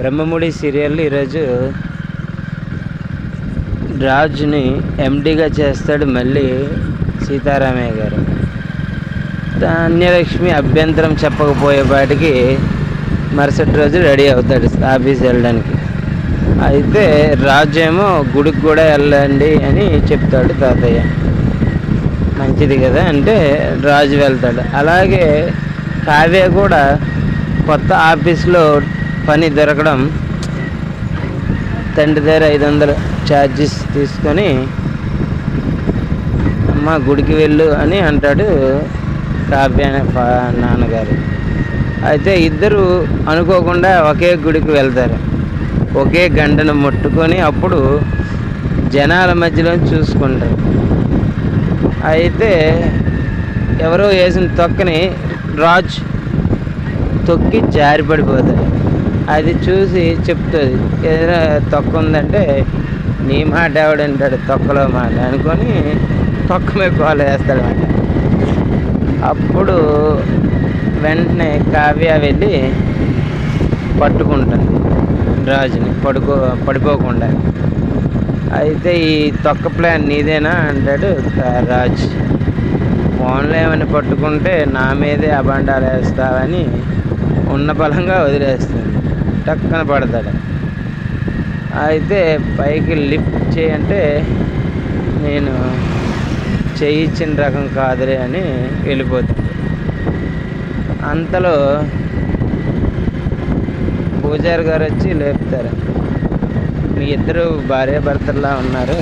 Brahmamudi serial ఈరోజు రాజుని ఎండిగా చేస్తాడు మళ్ళీ సీతారామయ్య గారు. ధాన్యలక్ష్మి అభ్యంతరం చెప్పకపోయేపాటికి మరుసటి రోజు రెడీ అవుతాడు ఆఫీస్ వెళ్ళడానికి. అయితే రాజు ఏమో గుడికి కూడా వెళ్ళండి అని చెప్తాడు తాతయ్య. మంచిది కదా అంటే రాజు వెళ్తాడు. అలాగే కావ్య కూడా కొత్త ఆఫీస్లో పని దొరకడం తండ్రి దగ్గర ఐదు వందలు ఛార్జెస్ తీసుకొని అమ్మ గుడికి వెళ్ళు అని అంటాడు కావ్య అనే నాన్నగారు. అయితే ఇద్దరు అనుకోకుండా ఒకే గుడికి వెళ్తారు. ఒకే గంటను ముట్టుకొని అప్పుడు జనాల మధ్యలో చూసుకుంటారు. అయితే ఎవరో వేసిన తొక్కని రాజ్ తొక్కి జారిపడిపోతాడు. అది చూసి చెప్తుంది ఏదైనా తొక్క ఉందంటే నీ మాట ఎవడంటాడు తొక్కలో మాట అనుకొని తొక్క మీద కాలు వేస్తాడనమాట అప్పుడు వెంటనే కావ్య వెళ్ళి పట్టుకుంటుంది రాజుని పడుకో పడిపోకుండా. అయితే ఈ తొక్క ప్లాన్ నీదేనా? అంటాడు రాజు రాజ్. ఫోన్లో ఏమైనా పట్టుకుంటే నా మీదే అబండాలు వేస్తావని ఉన్న బలంగా వదిలేస్తుంది. టక్కన పడతాడు. అయితే పైకి లిఫ్ట్ చేయంటే నేను చేయించిన రకం కాదులే అని వెళ్ళిపోతుంది. అంతలో పూజారి గారు వచ్చి లేపుతారు. మీ ఇద్దరు భార్యాభర్తల్లా ఉన్నారు.